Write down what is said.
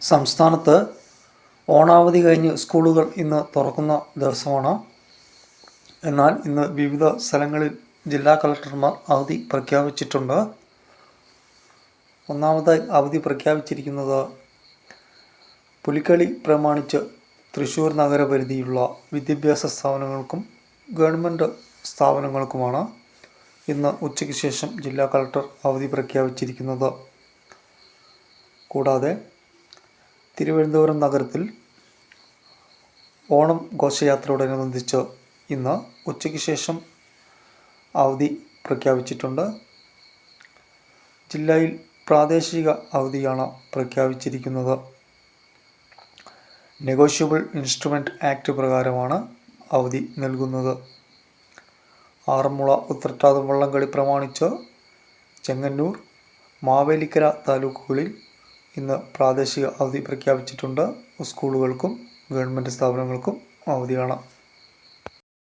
സംസ്ഥാനത്ത് ഓണാവധി കഴിഞ്ഞ് സ്കൂളുകൾ ഇന്ന് തുറക്കുന്ന ദിവസമാണ്. എന്നാൽ ഇന്ന് വിവിധ സ്ഥലങ്ങളിൽ ജില്ലാ കളക്ടർമാർ അവധി പ്രഖ്യാപിച്ചിട്ടുണ്ട്. ഒന്നാമതായി അവധി പ്രഖ്യാപിച്ചിരിക്കുന്നത് പുലിക്കളി പ്രമാണിച്ച് തൃശ്ശൂർ നഗരപരിധിയുള്ള വിദ്യാഭ്യാസ സ്ഥാപനങ്ങൾക്കും ഗവൺമെന്റ് സ്ഥാപനങ്ങൾക്കുമാണ് ഇന്ന് ഉച്ചയ്ക്ക് ശേഷം ജില്ലാ കളക്ടർ അവധി പ്രഖ്യാപിച്ചിരിക്കുന്നത്. കൂടാതെ തിരുവനന്തപുരം നഗരത്തിൽ ഓണം ഘോഷയാത്രയോടനുബന്ധിച്ച് ഇന്ന് ഉച്ചയ്ക്ക് ശേഷം അവധി പ്രഖ്യാപിച്ചിട്ടുണ്ട്. ജില്ലയിൽ പ്രാദേശിക അവധിയാണ് പ്രഖ്യാപിച്ചിരിക്കുന്നത്. നെഗോഷ്യബിൾ ഇൻസ്ട്രുമെന്റ് ആക്ട് പ്രകാരമാണ് അവധി നൽകുന്നത്. ആറന്മുള ഉത്രട്ടാതം വള്ളംകളി പ്രമാണിച്ച് ചെങ്ങന്നൂർ മാവേലിക്കര താലൂക്കുകളിൽ ഇന്ന് പ്രാദേശിക അവധി പ്രഖ്യാപിച്ചിട്ടുണ്ട്. സ്കൂളുകൾക്കും ഗവൺമെന്റ് സ്ഥാപനങ്ങൾക്കും അവധിയാണ്.